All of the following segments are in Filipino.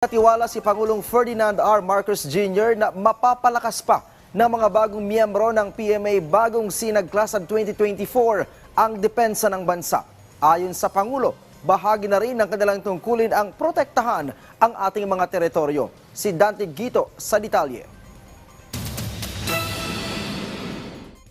Natiwala si Pangulong Ferdinand R. Marcos Jr. na mapapalakas pa ng mga bagong miyembro ng PMA bagong sinag class of 2024 ang depensa ng bansa. Ayon sa Pangulo, bahagi na rin ng kanilang tungkulin ang protektahan ang ating mga teritoryo. Si Dante Gito sa detalye.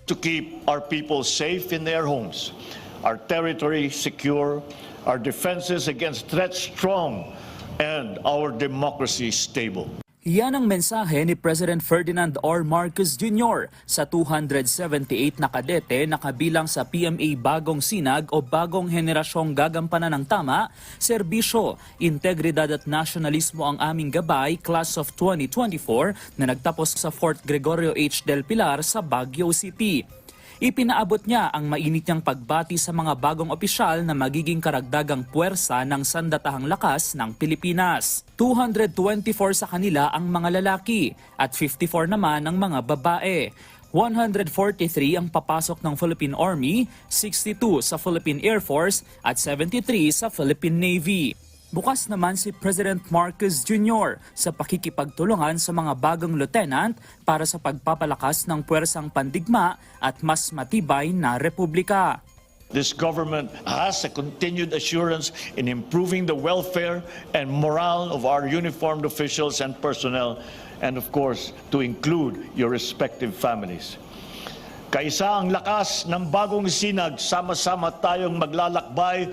to keep our people safe in their homes, our territory secure, our defenses against threats strong, and our democracy stable. Yan ang mensahe ni President Ferdinand R. Marcos Jr. sa 278 na kadete na kabilang sa PMA Bagong Sinag o Bagong Henerasyong Gagampanan ng Tama, Serbisyo, Integridad at Nasyonalismo ang aming gabay Class of 2024 na nagtapos sa Fort Gregorio H. Del Pilar sa Baguio City. Ipinaabot niya ang mainit niyang pagbati sa mga bagong opisyal na magiging karagdagang puwersa ng sandatahang lakas ng Pilipinas. 224 sa kanila ang mga lalaki at 54 naman ang mga babae. 143 ang papasok ng Philippine Army, 62 sa Philippine Air Force at 73 sa Philippine Navy. Bukas naman si President Marcos Jr. sa pakikipagtulungan sa mga bagong lieutenant para sa pagpapalakas ng puwersang pandigma at mas matibay na republika. This government has a continued assurance in improving the welfare and morale of our uniformed officials and personnel, and of course, to include your respective families. Kaisa ang lakas ng bagong sinag, sama-sama tayong maglalakbay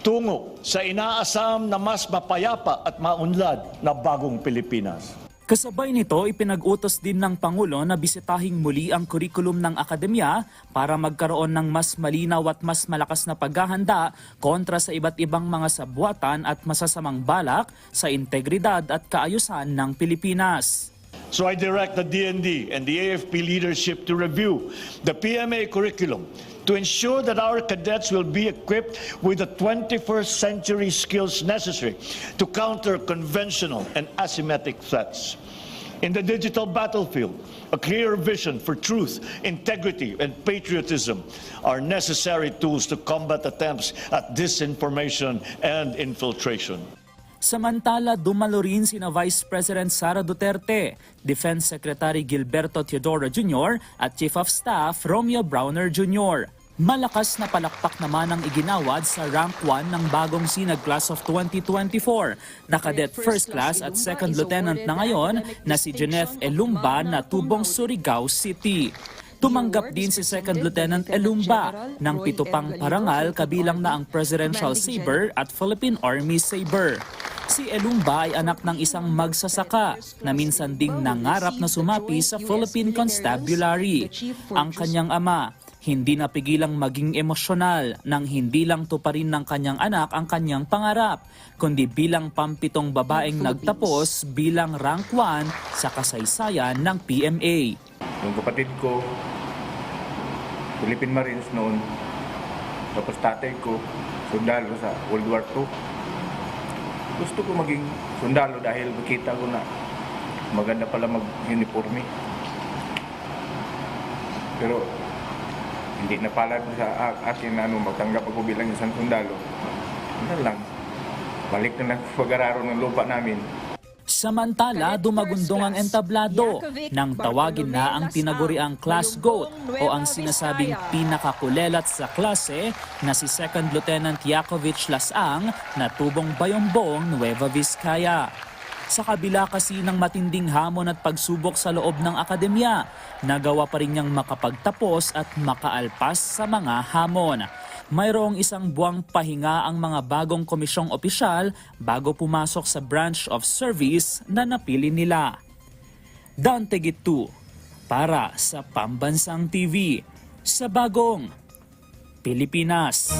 tungo sa inaasam na mas mapayapa at maunlad na bagong Pilipinas. Kasabay nito, ipinag-utos din ng Pangulo na bisitahing muli ang kurikulum ng akademya para magkaroon ng mas malinaw at mas malakas na paghahanda kontra sa iba't ibang mga sabwatan at masasamang balak sa integridad at kaayusan ng Pilipinas. So I direct the DND and the AFP leadership to review the PMA curriculum to ensure that our cadets will be equipped with the 21st century skills necessary to counter conventional and asymmetric threats. In the digital battlefield, a clear vision for truth, integrity, and patriotism are necessary tools to combat attempts at disinformation and infiltration. Samantala, dumalo rin sina Vice President Sara Duterte, Defense Secretary Gilberto Teodoro Jr. at Chief of Staff Romeo Browner Jr. Malakas na palakpak naman ang iginawad sa rank 1 ng bagong sinag class of 2024 na cadet first class at second lieutenant na ngayon na si Jeneth Elumba na tubong Surigao City. Tumanggap din si Second Lieutenant Elumba ng pito pang parangal kabilang na ang Presidential Saber at Philippine Army Saber. Si Elumba ay anak ng isang magsasaka na minsan ding nangarap na sumapi sa Philippine Constabulary. Ang kanyang ama, hindi napigilang maging emosyonal nang hindi lang tuparin ng kanyang anak ang kanyang pangarap, kundi bilang pampitong babaeng nagtapos bilang rank 1 sa kasaysayan ng PMA. Yung kapatid ko, Philippine Marines noon. Tapos tatay ko, sundalo sa World War II. Gusto ko maging sundalo dahil nakita ko na maganda pala mag-uniforme. Pero hindi napalad sa a- akin na ano, magtanggap ako bilang isang sundalo. Ano lang, balik na pag-araro ng lupa namin. Samantala, dumagundong ang entablado nang tawagin na ang tinaguriang class goat o ang sinasabing pinakakulelat sa klase na si Second Lieutenant Yakovich Lasang na tubong Bayombong, Nueva Vizcaya. Sa kabila kasi ng matinding hamon at pagsubok sa loob ng akademya, nagawa pa rin niyang makapagtapos at makaalpas sa mga hamon. Mayroong isang buwang pahinga ang mga bagong komisyong opisyal bago pumasok sa branch of service na napili nila. Dante Gitu para sa Pambansang TV sa Bagong Pilipinas.